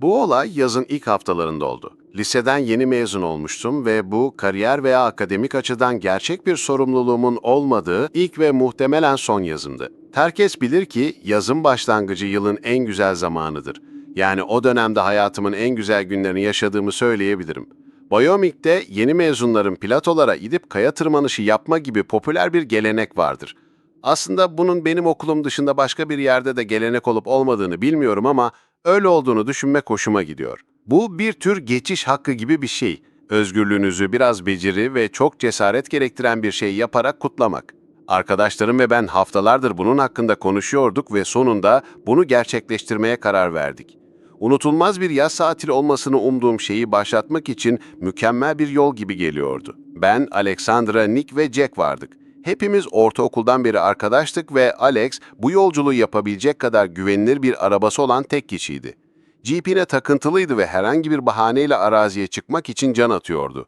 Bu olay yazın ilk haftalarında oldu. Liseden yeni mezun olmuştum ve bu kariyer veya akademik açıdan gerçek bir sorumluluğumun olmadığı ilk ve muhtemelen son yazımdı. Herkes bilir ki yazın başlangıcı yılın en güzel zamanıdır. Yani o dönemde hayatımın en güzel günlerini yaşadığımı söyleyebilirim. Wyoming'de yeni mezunların platolara gidip kaya tırmanışı yapma gibi popüler bir gelenek vardır. Aslında bunun benim okulum dışında başka bir yerde de gelenek olup olmadığını bilmiyorum ama öyle olduğunu düşünmek hoşuma gidiyor. Bu bir tür geçiş hakkı gibi bir şey. Özgürlüğünüzü biraz beceri ve çok cesaret gerektiren bir şey yaparak kutlamak. Arkadaşlarım ve ben haftalardır bunun hakkında konuşuyorduk ve sonunda bunu gerçekleştirmeye karar verdik. Unutulmaz bir yaz tatili olmasını umduğum şeyi başlatmak için mükemmel bir yol gibi geliyordu. Ben, Alexandra, Nick ve Jack vardık. Hepimiz ortaokuldan beri arkadaştık ve Alex bu yolculuğu yapabilecek kadar güvenilir bir arabası olan tek kişiydi. Jeep'ine takıntılıydı ve herhangi bir bahaneyle araziye çıkmak için can atıyordu.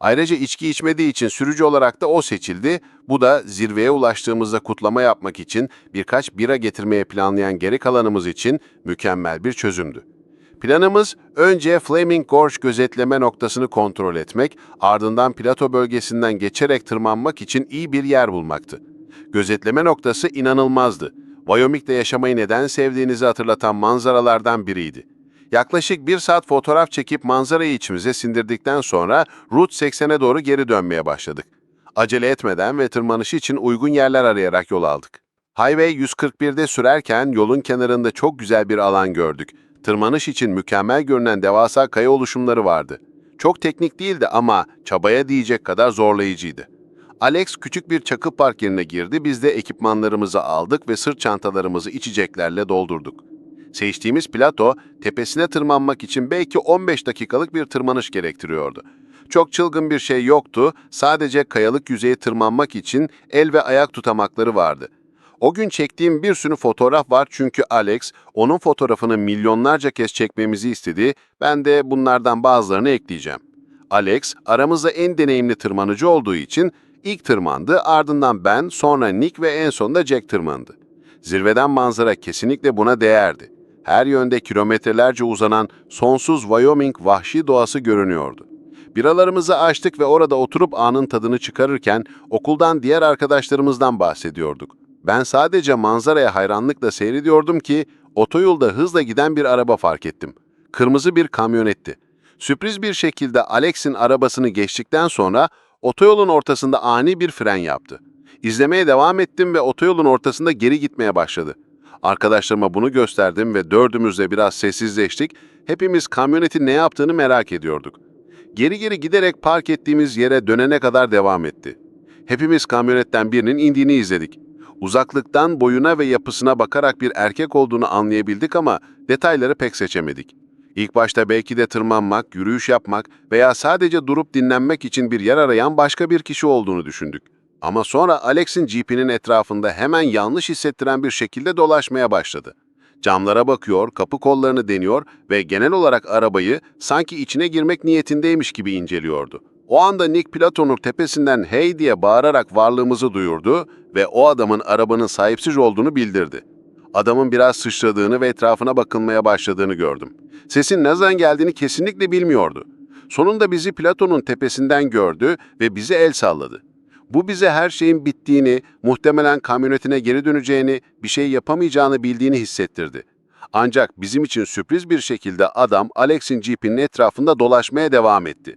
Ayrıca içki içmediği için sürücü olarak da o seçildi. Bu da zirveye ulaştığımızda kutlama yapmak için birkaç bira getirmeye planlayan geri kalanımız için mükemmel bir çözümdü. Planımız önce Flaming Gorge gözetleme noktasını kontrol etmek, ardından plato bölgesinden geçerek tırmanmak için iyi bir yer bulmaktı. Gözetleme noktası inanılmazdı. Wyoming'de yaşamayı neden sevdiğinizi hatırlatan manzaralardan biriydi. Yaklaşık bir saat fotoğraf çekip manzarayı içimize sindirdikten sonra Route 80'e doğru geri dönmeye başladık. Acele etmeden ve tırmanışı için uygun yerler arayarak yol aldık. Highway 141'de sürerken yolun kenarında çok güzel bir alan gördük. Tırmanış için mükemmel görünen devasa kaya oluşumları vardı. Çok teknik değildi ama çabaya değecek kadar zorlayıcıydı. Alex küçük bir çakı park yerine girdi, biz de ekipmanlarımızı aldık ve sırt çantalarımızı içeceklerle doldurduk. Seçtiğimiz plato, tepesine tırmanmak için belki 15 dakikalık bir tırmanış gerektiriyordu. Çok çılgın bir şey yoktu, sadece kayalık yüzeye tırmanmak için el ve ayak tutamakları vardı. O gün çektiğim bir sürü fotoğraf var çünkü Alex, onun fotoğrafını milyonlarca kez çekmemizi istedi, ben de bunlardan bazılarını ekleyeceğim. Alex, aramızda en deneyimli tırmanıcı olduğu için ilk tırmandı, ardından ben, sonra Nick ve en sonunda Jack tırmandı. Zirveden manzara kesinlikle buna değerdi. Her yönde kilometrelerce uzanan sonsuz Wyoming vahşi doğası görünüyordu. Biralarımızı açtık ve orada oturup anın tadını çıkarırken okuldan diğer arkadaşlarımızdan bahsediyorduk. Ben sadece manzaraya hayranlıkla seyrediyordum ki otoyolda hızla giden bir araba fark ettim. Kırmızı bir kamyonetti. Sürpriz bir şekilde Alex'in arabasını geçtikten sonra otoyolun ortasında ani bir fren yaptı. İzlemeye devam ettim ve otoyolun ortasında geri gitmeye başladı. Arkadaşlarıma bunu gösterdim ve dördümüz de biraz sessizleştik. Hepimiz kamyonetin ne yaptığını merak ediyorduk. Geri geri giderek park ettiğimiz yere dönene kadar devam etti. Hepimiz kamyonetten birinin indiğini izledik. Uzaklıktan boyuna ve yapısına bakarak bir erkek olduğunu anlayabildik ama detayları pek seçemedik. İlk başta belki de tırmanmak, yürüyüş yapmak veya sadece durup dinlenmek için bir yer arayan başka bir kişi olduğunu düşündük. Ama sonra Alex'in jeepinin etrafında hemen yanlış hissettiren bir şekilde dolaşmaya başladı. Camlara bakıyor, kapı kollarını deniyor ve genel olarak arabayı sanki içine girmek niyetindeymiş gibi inceliyordu. O anda Nick Platon'un tepesinden hey diye bağırarak varlığımızı duyurdu ve o adamın arabanın sahipsiz olduğunu bildirdi. Adamın biraz sıçradığını ve etrafına bakılmaya başladığını gördüm. Sesin ne zaman geldiğini kesinlikle bilmiyordu. Sonunda bizi Platon'un tepesinden gördü ve bize el salladı. Bu bize her şeyin bittiğini, muhtemelen kamyonetine geri döneceğini, bir şey yapamayacağını bildiğini hissettirdi. Ancak bizim için sürpriz bir şekilde adam Alex'in jeepinin etrafında dolaşmaya devam etti.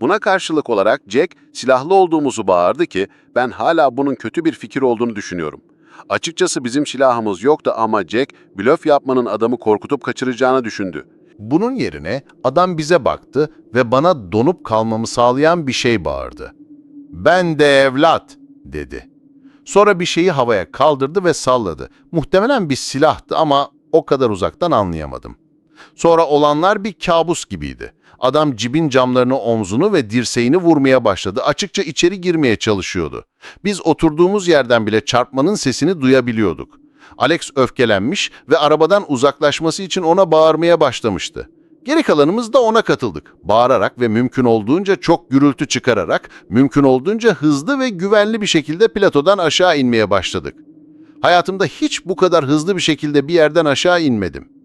Buna karşılık olarak Jack silahlı olduğumuzu bağırdı ki ben hala bunun kötü bir fikir olduğunu düşünüyorum. Açıkçası bizim silahımız yoktu ama Jack blöf yapmanın adamı korkutup kaçıracağını düşündü. Bunun yerine adam bize baktı ve bana donup kalmamı sağlayan bir şey bağırdı. Ben de evlat, dedi. Sonra bir şeyi havaya kaldırdı ve salladı. Muhtemelen bir silahtı ama o kadar uzaktan anlayamadım. Sonra olanlar bir kabus gibiydi. Adam cibin camlarını omzunu ve dirseğini vurmaya başladı. Açıkça içeri girmeye çalışıyordu. Biz oturduğumuz yerden bile çarpmanın sesini duyabiliyorduk. Alex öfkelenmiş ve arabadan uzaklaşması için ona bağırmaya başlamıştı. Geri kalanımız da ona katıldık. Bağırarak ve mümkün olduğunca çok gürültü çıkararak, mümkün olduğunca hızlı ve güvenli bir şekilde platodan aşağı inmeye başladık. Hayatımda hiç bu kadar hızlı bir şekilde bir yerden aşağı inmedim.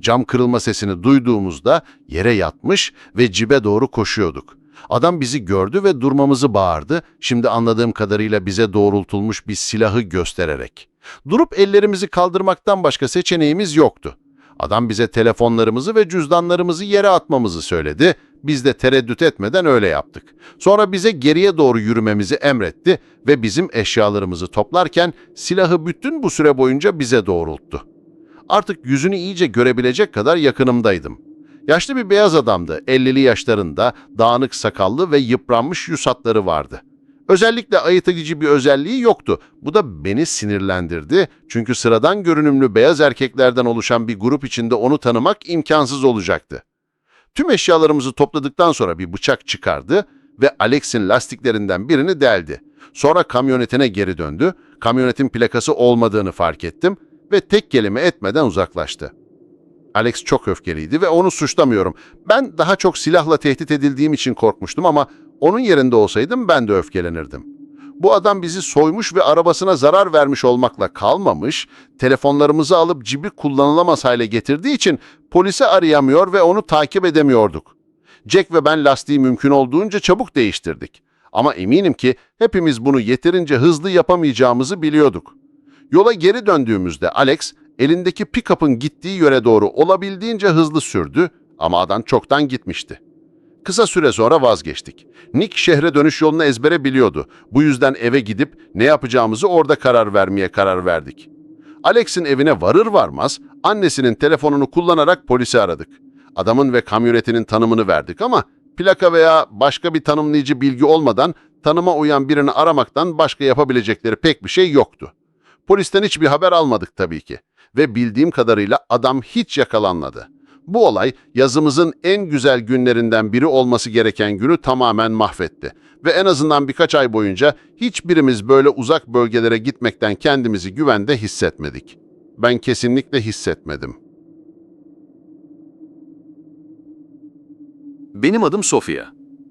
Cam kırılma sesini duyduğumuzda yere yatmış ve cibe doğru koşuyorduk. Adam bizi gördü ve durmamızı bağırdı. Şimdi anladığım kadarıyla bize doğrultulmuş bir silahı göstererek. Durup ellerimizi kaldırmaktan başka seçeneğimiz yoktu. Adam bize telefonlarımızı ve cüzdanlarımızı yere atmamızı söyledi. Biz de tereddüt etmeden öyle yaptık. Sonra bize geriye doğru yürümemizi emretti ve bizim eşyalarımızı toplarken silahı bütün bu süre boyunca bize doğrulttu. Artık yüzünü iyice görebilecek kadar yakınımdaydım. Yaşlı bir beyaz adamdı, 50'li yaşlarında, dağınık sakallı ve yıpranmış yüz hatları vardı. Özellikle ayırt edici bir özelliği yoktu. Bu da beni sinirlendirdi. Çünkü sıradan görünümlü beyaz erkeklerden oluşan bir grup içinde onu tanımak imkansız olacaktı. Tüm eşyalarımızı topladıktan sonra bir bıçak çıkardı ve Alex'in lastiklerinden birini deldi. Sonra kamyonetine geri döndü. Kamyonetin plakası olmadığını fark ettim ve tek kelime etmeden uzaklaştı. Alex çok öfkeliydi ve onu suçlamıyorum. Ben daha çok silahla tehdit edildiğim için korkmuştum ama onun yerinde olsaydım ben de öfkelenirdim. Bu adam bizi soymuş ve arabasına zarar vermiş olmakla kalmamış, telefonlarımızı alıp cibi kullanılamaz hale getirdiği için polisi arayamıyor ve onu takip edemiyorduk. Jack ve ben lastiği mümkün olduğunca çabuk değiştirdik. Ama eminim ki hepimiz bunu yeterince hızlı yapamayacağımızı biliyorduk. Yola geri döndüğümüzde Alex, elindeki pick-up'ın gittiği yöre doğru olabildiğince hızlı sürdü ama adam çoktan gitmişti. Kısa süre sonra vazgeçtik. Nick şehre dönüş yolunu ezbere biliyordu. Bu yüzden eve gidip ne yapacağımızı orada karar vermeye karar verdik. Alex'in evine varır varmaz annesinin telefonunu kullanarak polisi aradık. Adamın ve kamyonetinin tanımını verdik ama plaka veya başka bir tanımlayıcı bilgi olmadan tanıma uyan birini aramaktan başka yapabilecekleri pek bir şey yoktu. Polisten hiçbir haber almadık tabii ki ve bildiğim kadarıyla adam hiç yakalanmadı. Bu olay yazımızın en güzel günlerinden biri olması gereken günü tamamen mahvetti. Ve en azından birkaç ay boyunca hiçbirimiz böyle uzak bölgelere gitmekten kendimizi güvende hissetmedik. Ben kesinlikle hissetmedim. Benim adım Sofia.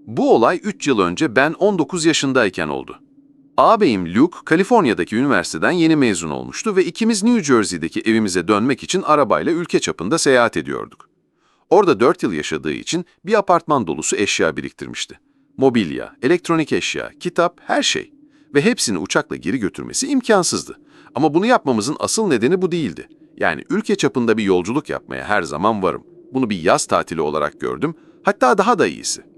Bu olay 3 yıl önce ben 19 yaşındayken oldu. Ağabeyim Luke, Kaliforniya'daki üniversiteden yeni mezun olmuştu ve ikimiz New Jersey'deki evimize dönmek için arabayla ülke çapında seyahat ediyorduk. Orada 4 yıl yaşadığı için bir apartman dolusu eşya biriktirmişti. Mobilya, elektronik eşya, kitap, her şey. Ve hepsini uçakla geri götürmesi imkansızdı. Ama bunu yapmamızın asıl nedeni bu değildi. Yani ülke çapında bir yolculuk yapmaya her zaman varım. Bunu bir yaz tatili olarak gördüm, hatta daha da iyisi.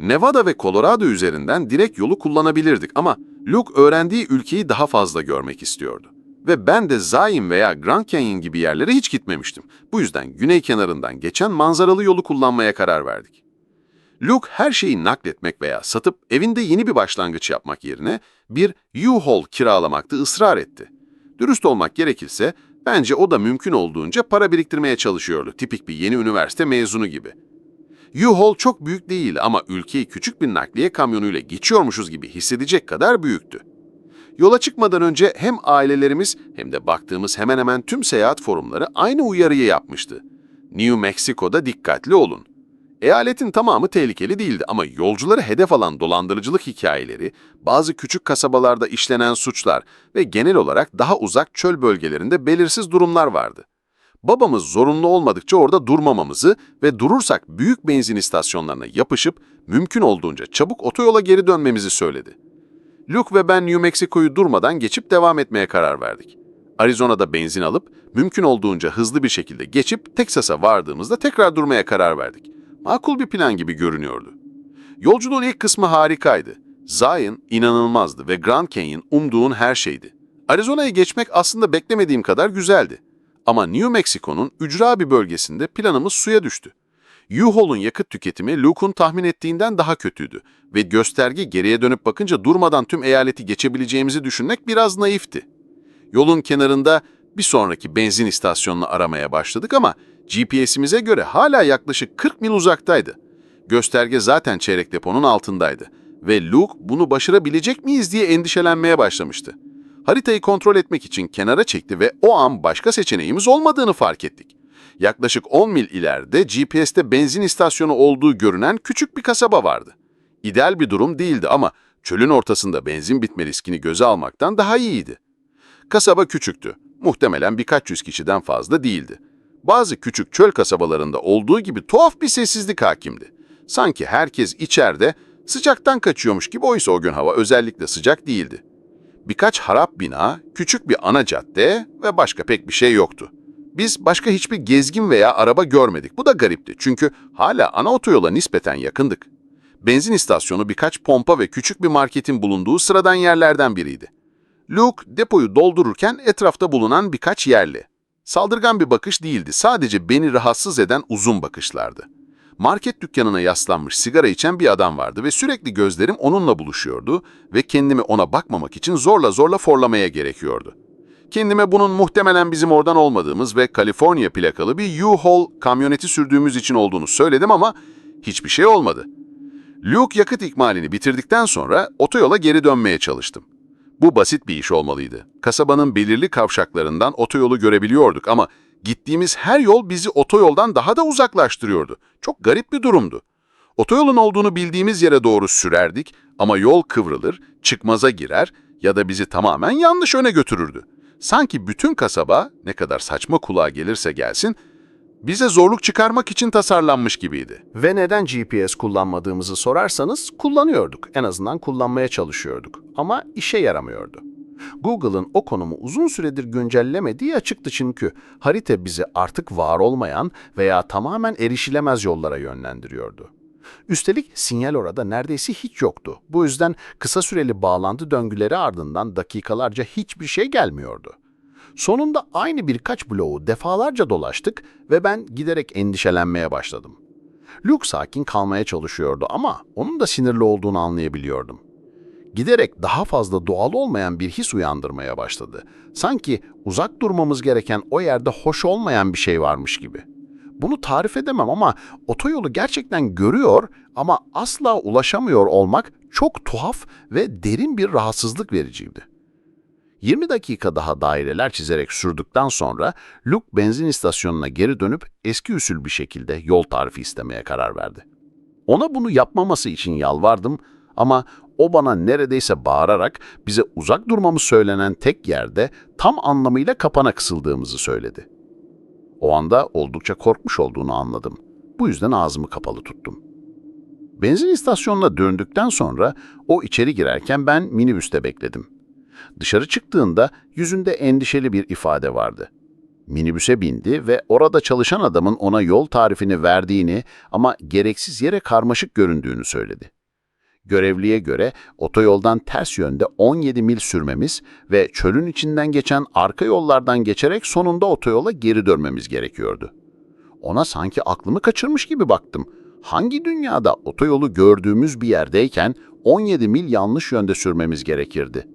Nevada ve Colorado üzerinden direkt yolu kullanabilirdik ama Luke öğrendiği ülkeyi daha fazla görmek istiyordu. Ve ben de Zion veya Grand Canyon gibi yerlere hiç gitmemiştim. Bu yüzden güney kenarından geçen manzaralı yolu kullanmaya karar verdik. Luke her şeyi nakletmek veya satıp evinde yeni bir başlangıç yapmak yerine bir U-Haul kiralamakta ısrar etti. Dürüst olmak gerekirse bence o da mümkün olduğunca para biriktirmeye çalışıyordu tipik bir yeni üniversite mezunu gibi. U-Haul çok büyük değil ama ülkeyi küçük bir nakliye kamyonuyla geçiyormuşuz gibi hissedecek kadar büyüktü. Yola çıkmadan önce hem ailelerimiz hem de baktığımız hemen hemen tüm seyahat forumları aynı uyarıyı yapmıştı. New Mexico'da dikkatli olun. Eyaletin tamamı tehlikeli değildi ama yolcuları hedef alan dolandırıcılık hikayeleri, bazı küçük kasabalarda işlenen suçlar ve genel olarak daha uzak çöl bölgelerinde belirsiz durumlar vardı. Babamız zorunlu olmadıkça orada durmamamızı ve durursak büyük benzin istasyonlarına yapışıp mümkün olduğunca çabuk otoyola geri dönmemizi söyledi. Luke ve ben New Mexico'yu durmadan geçip devam etmeye karar verdik. Arizona'da benzin alıp mümkün olduğunca hızlı bir şekilde geçip Texas'a vardığımızda tekrar durmaya karar verdik. Makul bir plan gibi görünüyordu. Yolculuğun ilk kısmı harikaydı. Zion inanılmazdı ve Grand Canyon umduğun her şeydi. Arizona'ya geçmek aslında beklemediğim kadar güzeldi. Ama New Mexico'nun ücra bir bölgesinde planımız suya düştü. U-Haul'un yakıt tüketimi Luke'un tahmin ettiğinden daha kötüydü ve gösterge geriye dönüp bakınca durmadan tüm eyaleti geçebileceğimizi düşünmek biraz naifti. Yolun kenarında bir sonraki benzin istasyonunu aramaya başladık ama GPS'imize göre hala yaklaşık 40 mil uzaktaydı. Gösterge zaten çeyrek deponun altındaydı ve Luke bunu başarabilecek miyiz diye endişelenmeye başlamıştı. Haritayı kontrol etmek için kenara çekti ve o an başka seçeneğimiz olmadığını fark ettik. Yaklaşık 10 mil ileride GPS'te benzin istasyonu olduğu görünen küçük bir kasaba vardı. İdeal bir durum değildi ama çölün ortasında benzin bitme riskini göze almaktan daha iyiydi. Kasaba küçüktü. Muhtemelen birkaç yüz kişiden fazla değildi. Bazı küçük çöl kasabalarında olduğu gibi tuhaf bir sessizlik hakimdi. Sanki herkes içeride sıcaktan kaçıyormuş gibi oysa o gün hava özellikle sıcak değildi. Birkaç harap bina, küçük bir ana cadde ve başka pek bir şey yoktu. Biz başka hiçbir gezgin veya araba görmedik. Bu da garipti çünkü hala ana otoyola nispeten yakındık. Benzin istasyonu birkaç pompa ve küçük bir marketin bulunduğu sıradan yerlerden biriydi. Luke depoyu doldururken etrafta bulunan birkaç yerli. Saldırgan bir bakış değildi, sadece beni rahatsız eden uzun bakışlardı. Market dükkanına yaslanmış sigara içen bir adam vardı ve sürekli gözlerim onunla buluşuyordu ve kendimi ona bakmamak için zorla zorla forlamaya gerekiyordu. Kendime bunun muhtemelen bizim oradan olmadığımız ve Kaliforniya plakalı bir U-Haul kamyoneti sürdüğümüz için olduğunu söyledim ama hiçbir şey olmadı. Luke yakıt ikmalini bitirdikten sonra otoyola geri dönmeye çalıştım. Bu basit bir iş olmalıydı. Kasabanın belirli kavşaklarından otoyolu görebiliyorduk ama gittiğimiz her yol bizi otoyoldan daha da uzaklaştırıyordu. Çok garip bir durumdu. Otoyolun olduğunu bildiğimiz yere doğru sürerdik ama yol kıvrılır, çıkmaza girer ya da bizi tamamen yanlış öne götürürdü. Sanki bütün kasaba, ne kadar saçma kulağa gelirse gelsin, bize zorluk çıkarmak için tasarlanmış gibiydi. Ve neden GPS kullanmadığımızı sorarsanız kullanıyorduk. En azından kullanmaya çalışıyorduk. Ama işe yaramıyordu. Google'ın o konumu uzun süredir güncellemediği açıktı çünkü harita bizi artık var olmayan veya tamamen erişilemez yollara yönlendiriyordu. Üstelik sinyal orada neredeyse hiç yoktu. Bu yüzden kısa süreli bağlantı döngüleri ardından dakikalarca hiçbir şey gelmiyordu. Sonunda aynı birkaç bloğu defalarca dolaştık ve ben giderek endişelenmeye başladım. Luke sakin kalmaya çalışıyordu ama onun da sinirli olduğunu anlayabiliyordum. Giderek daha fazla doğal olmayan bir his uyandırmaya başladı. Sanki uzak durmamız gereken o yerde hoş olmayan bir şey varmış gibi. Bunu tarif edemem ama otoyolu gerçekten görüyor ama asla ulaşamıyor olmak çok tuhaf ve derin bir rahatsızlık vericiydi. 20 dakika daha daireler çizerek sürdükten sonra Luke benzin istasyonuna geri dönüp eski usul bir şekilde yol tarifi istemeye karar verdi. Ona bunu yapmaması için yalvardım ama o bana neredeyse bağırarak bize uzak durmamız söylenen tek yerde tam anlamıyla kapana kısıldığımızı söyledi. O anda oldukça korkmuş olduğunu anladım. Bu yüzden ağzımı kapalı tuttum. Benzin istasyonuna döndükten sonra o içeri girerken ben minibüste bekledim. Dışarı çıktığında yüzünde endişeli bir ifade vardı. Minibüse bindi ve orada çalışan adamın ona yol tarifini verdiğini ama gereksiz yere karmaşık göründüğünü söyledi. Görevliye göre otoyoldan ters yönde 17 mil sürmemiz ve çölün içinden geçen arka yollardan geçerek sonunda otoyola geri dönmemiz gerekiyordu. Ona sanki aklımı kaçırmış gibi baktım. Hangi dünyada otoyolu gördüğümüz bir yerdeyken 17 mil yanlış yönde sürmemiz gerekirdi?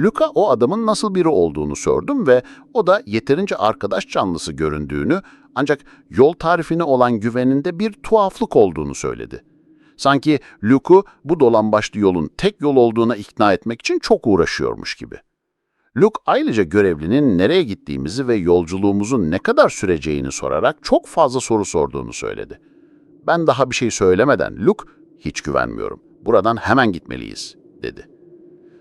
Luka o adamın nasıl biri olduğunu sordum ve o da yeterince arkadaş canlısı göründüğünü ancak yol tarifine olan güveninde bir tuhaflık olduğunu söyledi. Sanki Luke'u bu dolambaçlı yolun tek yol olduğuna ikna etmek için çok uğraşıyormuş gibi. Luke ayrıca görevlinin nereye gittiğimizi ve yolculuğumuzun ne kadar süreceğini sorarak çok fazla soru sorduğunu söyledi. Ben daha bir şey söylemeden Luke, hiç güvenmiyorum, buradan hemen gitmeliyiz, dedi.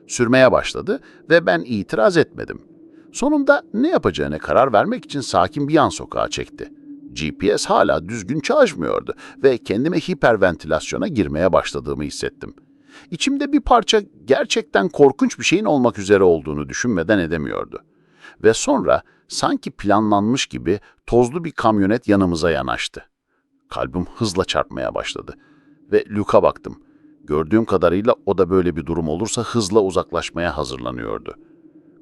Sürmeye başladı ve ben itiraz etmedim. Sonunda ne yapacağına karar vermek için sakin bir yan sokağa çekti. GPS hala düzgün çalışmıyordu ve kendime hiperventilasyona girmeye başladığımı hissettim. İçimde bir parça gerçekten korkunç bir şeyin olmak üzere olduğunu düşünmeden edemiyordu. Ve sonra sanki planlanmış gibi tozlu bir kamyonet yanımıza yanaştı. Kalbim hızla çarpmaya başladı ve Luke'a baktım. Gördüğüm kadarıyla o da böyle bir durum olursa hızla uzaklaşmaya hazırlanıyordu.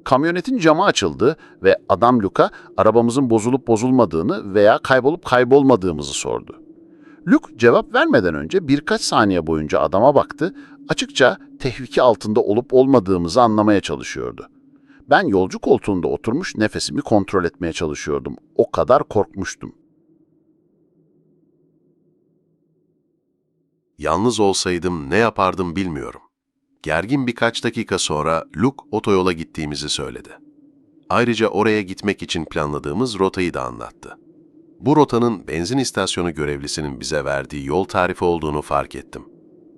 Kamyonetin camı açıldı ve adam Luke'a arabamızın bozulup bozulmadığını veya kaybolup kaybolmadığımızı sordu. Luke cevap vermeden önce birkaç saniye boyunca adama baktı, açıkça tehlike altında olup olmadığımızı anlamaya çalışıyordu. Ben yolcu koltuğunda oturmuş nefesimi kontrol etmeye çalışıyordum. O kadar korkmuştum. Yalnız olsaydım ne yapardım bilmiyorum. Gergin birkaç dakika sonra Luke otoyola gittiğimizi söyledi. Ayrıca oraya gitmek için planladığımız rotayı da anlattı. Bu rotanın benzin istasyonu görevlisinin bize verdiği yol tarifi olduğunu fark ettim.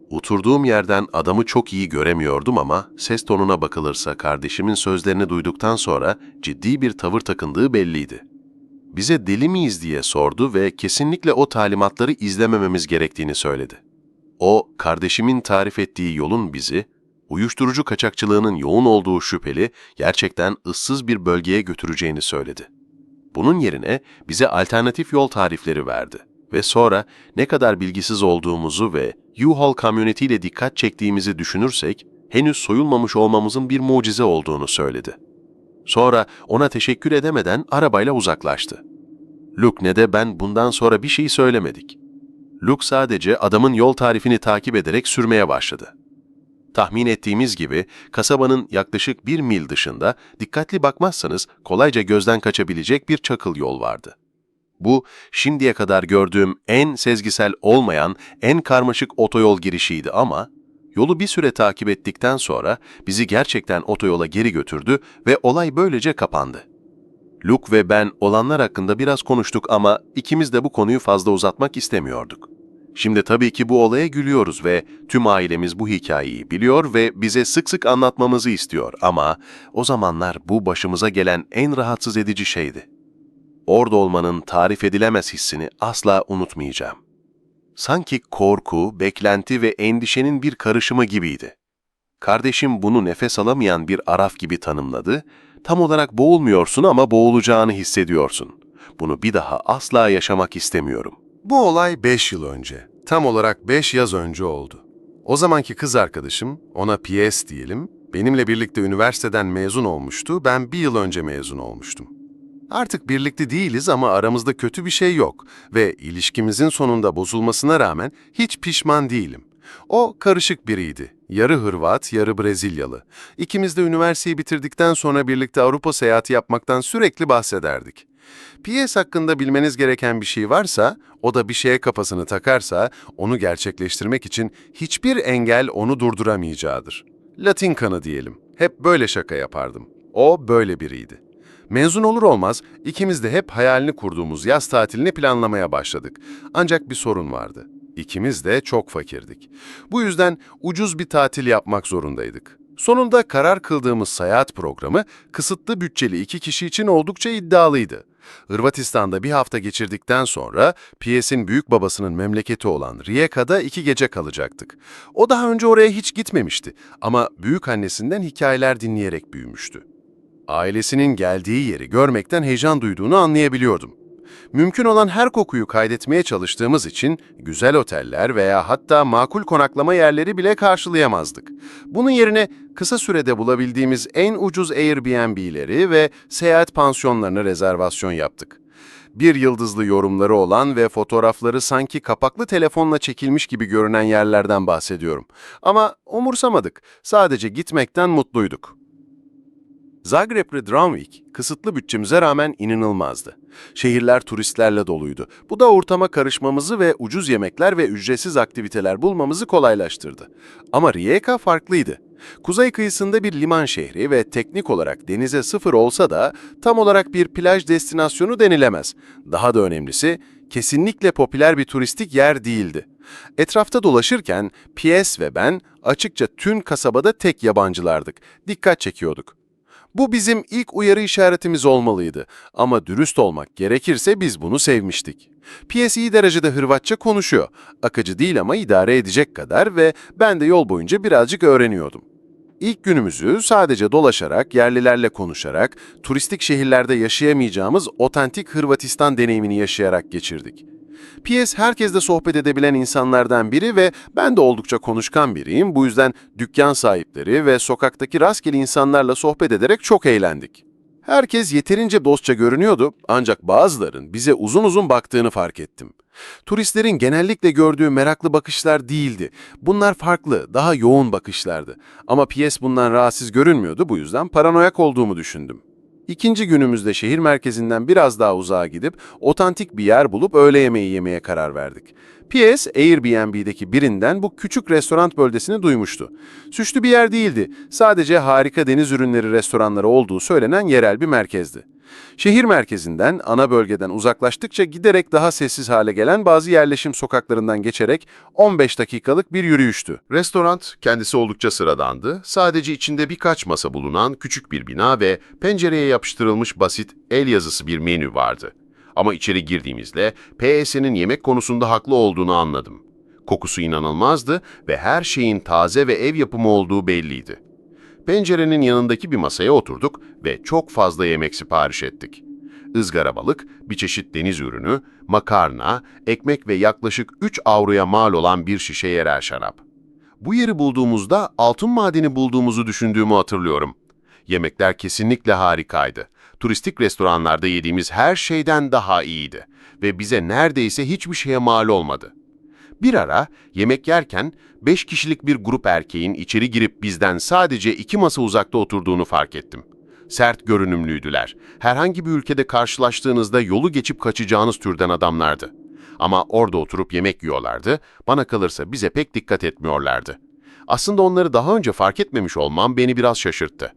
Oturduğum yerden adamı çok iyi göremiyordum ama ses tonuna bakılırsa kardeşimin sözlerini duyduktan sonra ciddi bir tavır takındığı belliydi. Bize deli miyiz diye sordu ve kesinlikle o talimatları izlemememiz gerektiğini söyledi. O, kardeşimin tarif ettiği yolun bizi, uyuşturucu kaçakçılığının yoğun olduğu şüpheli, gerçekten ıssız bir bölgeye götüreceğini söyledi. Bunun yerine bize alternatif yol tarifleri verdi ve sonra ne kadar bilgisiz olduğumuzu ve U-Haul kamyonetiyle dikkat çektiğimizi düşünürsek, henüz soyulmamış olmamızın bir mucize olduğunu söyledi. Sonra ona teşekkür edemeden arabayla uzaklaştı. Luke ne de ben bundan sonra bir şey söylemedik. Luke sadece adamın yol tarifini takip ederek sürmeye başladı. Tahmin ettiğimiz gibi kasabanın yaklaşık bir mil dışında dikkatli bakmazsanız kolayca gözden kaçabilecek bir çakıl yol vardı. Bu şimdiye kadar gördüğüm en sezgisel olmayan, en karmaşık otoyol girişiydi ama yolu bir süre takip ettikten sonra bizi gerçekten otoyola geri götürdü ve olay böylece kapandı. Luke ve ben olanlar hakkında biraz konuştuk ama ikimiz de bu konuyu fazla uzatmak istemiyorduk. Şimdi tabii ki bu olaya gülüyoruz ve tüm ailemiz bu hikayeyi biliyor ve bize sık sık anlatmamızı istiyor ama o zamanlar bu başımıza gelen en rahatsız edici şeydi. Orada olmanın tarif edilemez hissini asla unutmayacağım. Sanki korku, beklenti ve endişenin bir karışımı gibiydi. Kardeşim bunu nefes alamayan bir araf gibi tanımladı. Tam olarak boğulmuyorsun ama boğulacağını hissediyorsun. Bunu bir daha asla yaşamak istemiyorum. Bu olay 5 yıl önce, tam olarak 5 yaz önce oldu. O zamanki kız arkadaşım, ona PS diyelim, benimle birlikte üniversiteden mezun olmuştu, ben bir yıl önce mezun olmuştum. Artık birlikte değiliz ama aramızda kötü bir şey yok ve ilişkimizin sonunda bozulmasına rağmen hiç pişman değilim. O karışık biriydi. Yarı Hırvat, yarı Brezilyalı. İkimiz de üniversiteyi bitirdikten sonra birlikte Avrupa seyahati yapmaktan sürekli bahsederdik. PS hakkında bilmeniz gereken bir şey varsa, o da bir şeye kafasını takarsa, onu gerçekleştirmek için hiçbir engel onu durduramayacağıdır. Latin kanı diyelim. Hep böyle şaka yapardım. O böyle biriydi. Mezun olur olmaz ikimiz de hep hayalini kurduğumuz yaz tatilini planlamaya başladık. Ancak bir sorun vardı. İkimiz de çok fakirdik. Bu yüzden ucuz bir tatil yapmak zorundaydık. Sonunda karar kıldığımız seyahat programı kısıtlı bütçeli iki kişi için oldukça iddialıydı. Hırvatistan'da bir hafta geçirdikten sonra Pies'in büyük babasının memleketi olan Rijeka'da iki gece kalacaktık. O daha önce oraya hiç gitmemişti ama büyük annesinden hikayeler dinleyerek büyümüştü. Ailesinin geldiği yeri görmekten heyecan duyduğunu anlayabiliyordum. Mümkün olan her kokuyu kaydetmeye çalıştığımız için güzel oteller veya hatta makul konaklama yerleri bile karşılayamazdık. Bunun yerine kısa sürede bulabildiğimiz en ucuz Airbnb'leri ve seyahat pansiyonlarına rezervasyon yaptık. Bir yıldızlı yorumları olan ve fotoğrafları sanki kapaklı telefonla çekilmiş gibi görünen yerlerden bahsediyorum. Ama umursamadık, sadece gitmekten mutluyduk. Zagreb ve Dramvik kısıtlı bütçemize rağmen inanılmazdı. Şehirler turistlerle doluydu. Bu da ortama karışmamızı ve ucuz yemekler ve ücretsiz aktiviteler bulmamızı kolaylaştırdı. Ama Rijeka farklıydı. Kuzey kıyısında bir liman şehri ve teknik olarak denize sıfır olsa da tam olarak bir plaj destinasyonu denilemez. Daha da önemlisi kesinlikle popüler bir turistik yer değildi. Etrafta dolaşırken PS ve ben açıkça tüm kasabada tek yabancılardık. Dikkat çekiyorduk. Bu bizim ilk uyarı işaretimiz olmalıydı ama dürüst olmak gerekirse biz bunu sevmiştik. PS iyi derecede Hırvatça konuşuyor. Akıcı değil ama idare edecek kadar ve ben de yol boyunca birazcık öğreniyordum. İlk günümüzü sadece dolaşarak, yerlilerle konuşarak, turistik şehirlerde yaşayamayacağımız otantik Hırvatistan deneyimini yaşayarak geçirdik. PS herkesle sohbet edebilen insanlardan biri ve ben de oldukça konuşkan biriyim. Bu yüzden dükkan sahipleri ve sokaktaki rastgele insanlarla sohbet ederek çok eğlendik. Herkes yeterince dostça görünüyordu ancak bazıların bize uzun uzun baktığını fark ettim. Turistlerin genellikle gördüğü meraklı bakışlar değildi. Bunlar farklı, daha yoğun bakışlardı. Ama PS bundan rahatsız görünmüyordu bu yüzden paranoyak olduğumu düşündüm. İkinci günümüzde şehir merkezinden biraz daha uzağa gidip otantik bir yer bulup öğle yemeği yemeye karar verdik. PS, Airbnb'deki birinden bu küçük restoran bölgesini duymuştu. Süslü bir yer değildi, sadece harika deniz ürünleri restoranları olduğu söylenen yerel bir merkezdi. Şehir merkezinden, ana bölgeden uzaklaştıkça giderek daha sessiz hale gelen bazı yerleşim sokaklarından geçerek 15 dakikalık bir yürüyüştü. Restoran kendisi oldukça sıradandı. Sadece içinde birkaç masa bulunan küçük bir bina ve pencereye yapıştırılmış basit el yazısı bir menü vardı. Ama içeri girdiğimizde PS'nin yemek konusunda haklı olduğunu anladım. Kokusu inanılmazdı ve her şeyin taze ve ev yapımı olduğu belliydi. Pencerenin yanındaki bir masaya oturduk ve çok fazla yemek sipariş ettik. Izgara balık, bir çeşit deniz ürünü, makarna, ekmek ve yaklaşık 3 avroya mal olan bir şişe yerel şarap. Bu yeri bulduğumuzda altın madeni bulduğumuzu düşündüğümü hatırlıyorum. Yemekler kesinlikle harikaydı. Turistik restoranlarda yediğimiz her şeyden daha iyiydi ve bize neredeyse hiçbir şeye mal olmadı. Bir ara yemek yerken 5 kişilik bir grup erkeğin içeri girip bizden sadece iki masa uzakta oturduğunu fark ettim. Sert görünümlüydüler. Herhangi bir ülkede karşılaştığınızda yolu geçip kaçacağınız türden adamlardı. Ama orada oturup yemek yiyorlardı, bana kalırsa bize pek dikkat etmiyorlardı. Aslında onları daha önce fark etmemiş olmam beni biraz şaşırttı.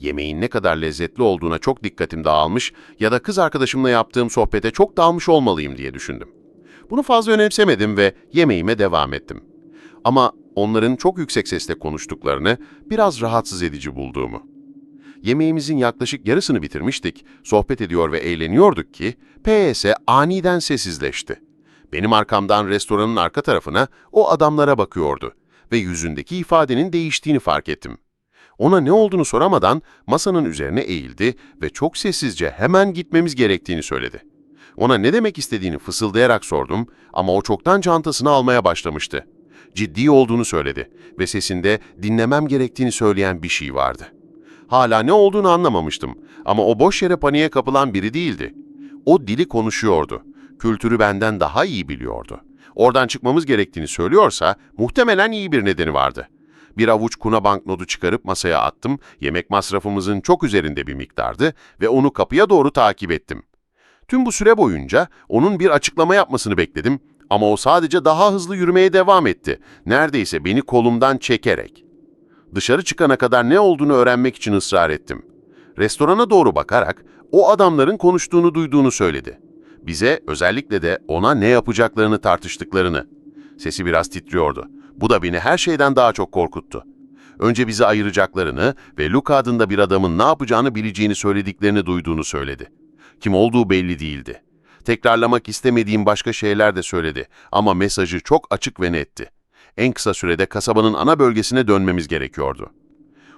Yemeğin ne kadar lezzetli olduğuna çok dikkatim dağılmış ya da kız arkadaşımla yaptığım sohbete çok dalmış olmalıyım diye düşündüm. Bunu fazla önemsemedim ve yemeğime devam ettim. Ama onların çok yüksek sesle konuştuklarını biraz rahatsız edici bulduğumu. Yemeğimizin yaklaşık yarısını bitirmiştik, sohbet ediyor ve eğleniyorduk ki PS aniden sessizleşti. Benim arkamdan restoranın arka tarafına o adamlara bakıyordu ve yüzündeki ifadenin değiştiğini fark ettim. Ona ne olduğunu soramadan masanın üzerine eğildi ve çok sessizce hemen gitmemiz gerektiğini söyledi. Ona ne demek istediğini fısıldayarak sordum ama o çoktan çantasını almaya başlamıştı. Ciddi olduğunu söyledi ve sesinde dinlemem gerektiğini söyleyen bir şey vardı. Hala ne olduğunu anlamamıştım ama o boş yere paniğe kapılan biri değildi. O dili konuşuyordu. Kültürü benden daha iyi biliyordu. Oradan çıkmamız gerektiğini söylüyorsa muhtemelen iyi bir nedeni vardı. Bir avuç kuna banknotu çıkarıp masaya attım, yemek masrafımızın çok üzerinde bir miktardı ve onu kapıya doğru takip ettim. Tüm bu süre boyunca onun bir açıklama yapmasını bekledim ama o sadece daha hızlı yürümeye devam etti. Neredeyse beni kolumdan çekerek. Dışarı çıkana kadar ne olduğunu öğrenmek için ısrar ettim. Restorana doğru bakarak o adamların konuştuğunu duyduğunu söyledi. Bize özellikle de ona ne yapacaklarını tartıştıklarını. Sesi biraz titriyordu. Bu da beni her şeyden daha çok korkuttu. Önce bizi ayıracaklarını ve Luke adında bir adamın ne yapacağını bileceğini söylediklerini duyduğunu söyledi. Kim olduğu belli değildi. Tekrarlamak istemediğim başka şeyler de söyledi ama mesajı çok açık ve netti. En kısa sürede kasabanın ana bölgesine dönmemiz gerekiyordu.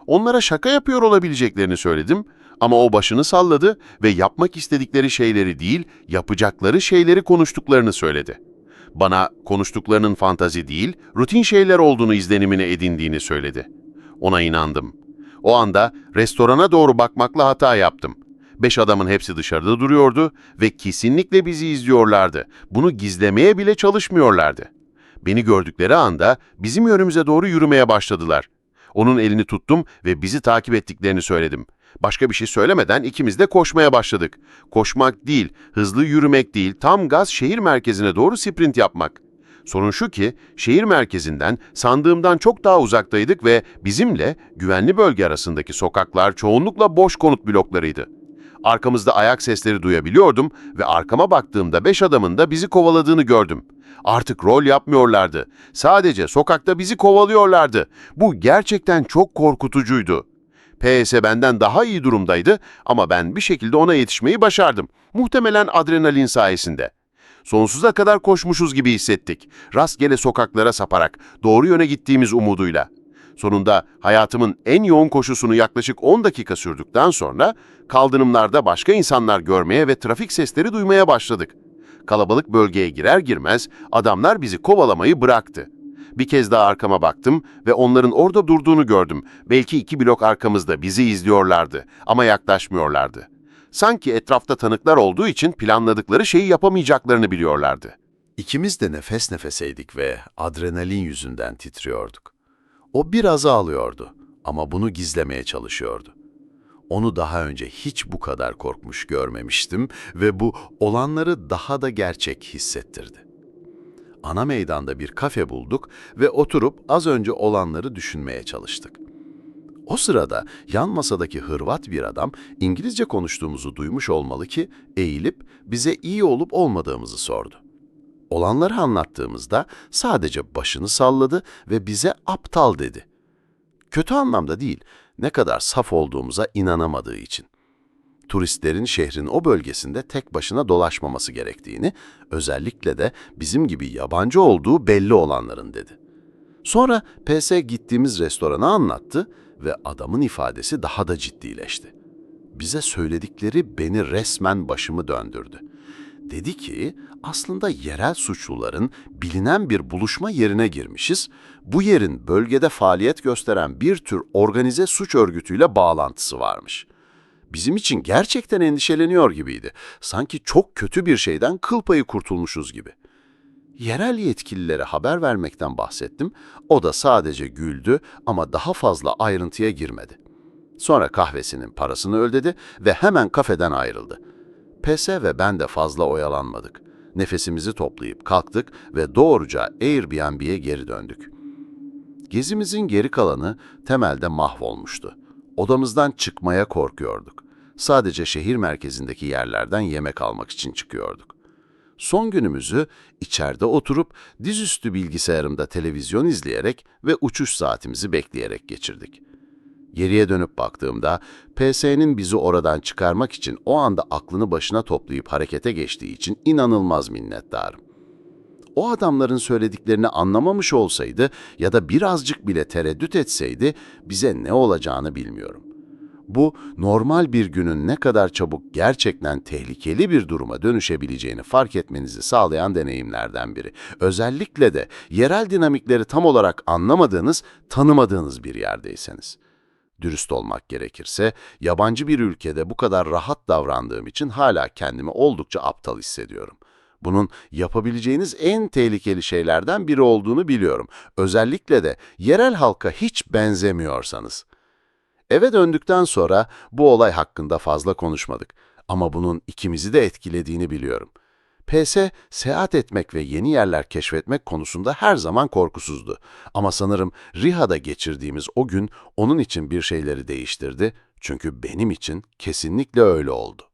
Onlara şaka yapıyor olabileceklerini söyledim ama o başını salladı ve yapmak istedikleri şeyleri değil, yapacakları şeyleri konuştuklarını söyledi. Bana konuştuklarının fantazi değil, rutin şeyler olduğunu izlenimine edindiğini söyledi. Ona inandım. O anda restorana doğru bakmakla hata yaptım. Beş adamın hepsi dışarıda duruyordu ve kesinlikle bizi izliyorlardı. Bunu gizlemeye bile çalışmıyorlardı. Beni gördükleri anda bizim yönümüze doğru yürümeye başladılar. Onun elini tuttum ve bizi takip ettiklerini söyledim. Başka bir şey söylemeden ikimiz de koşmaya başladık. Koşmak değil, hızlı yürümek değil, tam gaz şehir merkezine doğru sprint yapmak. Sorun şu ki, şehir merkezinden sandığımdan çok daha uzaktaydık ve bizimle güvenli bölge arasındaki sokaklar çoğunlukla boş konut bloklarıydı. Arkamızda ayak sesleri duyabiliyordum ve arkama baktığımda beş adamın da bizi kovaladığını gördüm. Artık rol yapmıyorlardı. Sadece sokakta bizi kovalıyorlardı. Bu gerçekten çok korkutucuydu. PS benden daha iyi durumdaydı ama ben bir şekilde ona yetişmeyi başardım. Muhtemelen adrenalin sayesinde. Sonsuza kadar koşmuşuz gibi hissettik. Rastgele sokaklara saparak, doğru yöne gittiğimiz umuduyla. Sonunda hayatımın en yoğun koşusunu yaklaşık 10 dakika sürdükten sonra kaldırımlarda başka insanlar görmeye ve trafik sesleri duymaya başladık. Kalabalık bölgeye girer girmez adamlar bizi kovalamayı bıraktı. Bir kez daha arkama baktım ve onların orada durduğunu gördüm. Belki iki blok arkamızda bizi izliyorlardı ama yaklaşmıyorlardı. Sanki etrafta tanıklar olduğu için planladıkları şeyi yapamayacaklarını biliyorlardı. İkimiz de nefes nefeseydik ve adrenalin yüzünden titriyorduk. O biraz ağlıyordu ama bunu gizlemeye çalışıyordu. Onu daha önce hiç bu kadar korkmuş görmemiştim ve bu olanları daha da gerçek hissettirdi. Ana meydanda bir kafe bulduk ve oturup az önce olanları düşünmeye çalıştık. O sırada yan masadaki Hırvat bir adam İngilizce konuştuğumuzu duymuş olmalı ki eğilip bize iyi olup olmadığımızı sordu. Olanları anlattığımızda sadece başını salladı ve bize aptal dedi. Kötü anlamda değil, ne kadar saf olduğumuza inanamadığı için. Turistlerin şehrin o bölgesinde tek başına dolaşmaması gerektiğini, özellikle de bizim gibi yabancı olduğu belli olanların dedi. Sonra PS gittiğimiz restoranı anlattı ve adamın ifadesi daha da ciddileşti. Bize söyledikleri beni resmen başımı döndürdü. Dedi ki aslında yerel suçluların bilinen bir buluşma yerine girmişiz. Bu yerin bölgede faaliyet gösteren bir tür organize suç örgütüyle bağlantısı varmış. Bizim için gerçekten endişeleniyor gibiydi. Sanki çok kötü bir şeyden kıl payı kurtulmuşuz gibi. Yerel yetkililere haber vermekten bahsettim. O da sadece güldü ama daha fazla ayrıntıya girmedi. Sonra kahvesinin parasını ödedi ve hemen kafeden ayrıldı. Pese ve ben de fazla oyalanmadık. Nefesimizi toplayıp kalktık ve doğruca Airbnb'ye geri döndük. Gezimizin geri kalanı temelde mahvolmuştu. Odamızdan çıkmaya korkuyorduk. Sadece şehir merkezindeki yerlerden yemek almak için çıkıyorduk. Son günümüzü içeride oturup dizüstü bilgisayarımda televizyon izleyerek ve uçuş saatimizi bekleyerek geçirdik. Geriye dönüp baktığımda PS'nin bizi oradan çıkarmak için o anda aklını başına toplayıp harekete geçtiği için inanılmaz minnettarım. O adamların söylediklerini anlamamış olsaydı ya da birazcık bile tereddüt etseydi bize ne olacağını bilmiyorum. Bu normal bir günün ne kadar çabuk gerçekten tehlikeli bir duruma dönüşebileceğini fark etmenizi sağlayan deneyimlerden biri. Özellikle de yerel dinamikleri tam olarak anlamadığınız, tanımadığınız bir yerdeyseniz. Dürüst olmak gerekirse, yabancı bir ülkede bu kadar rahat davrandığım için hala kendimi oldukça aptal hissediyorum. Bunun yapabileceğiniz en tehlikeli şeylerden biri olduğunu biliyorum. Özellikle de yerel halka hiç benzemiyorsanız. Eve döndükten sonra bu olay hakkında fazla konuşmadık ama bunun ikimizi de etkilediğini biliyorum. PS, seyahat etmek ve yeni yerler keşfetmek konusunda her zaman korkusuzdu. Ama sanırım Riha'da geçirdiğimiz o gün onun için bir şeyleri değiştirdi çünkü benim için kesinlikle öyle oldu.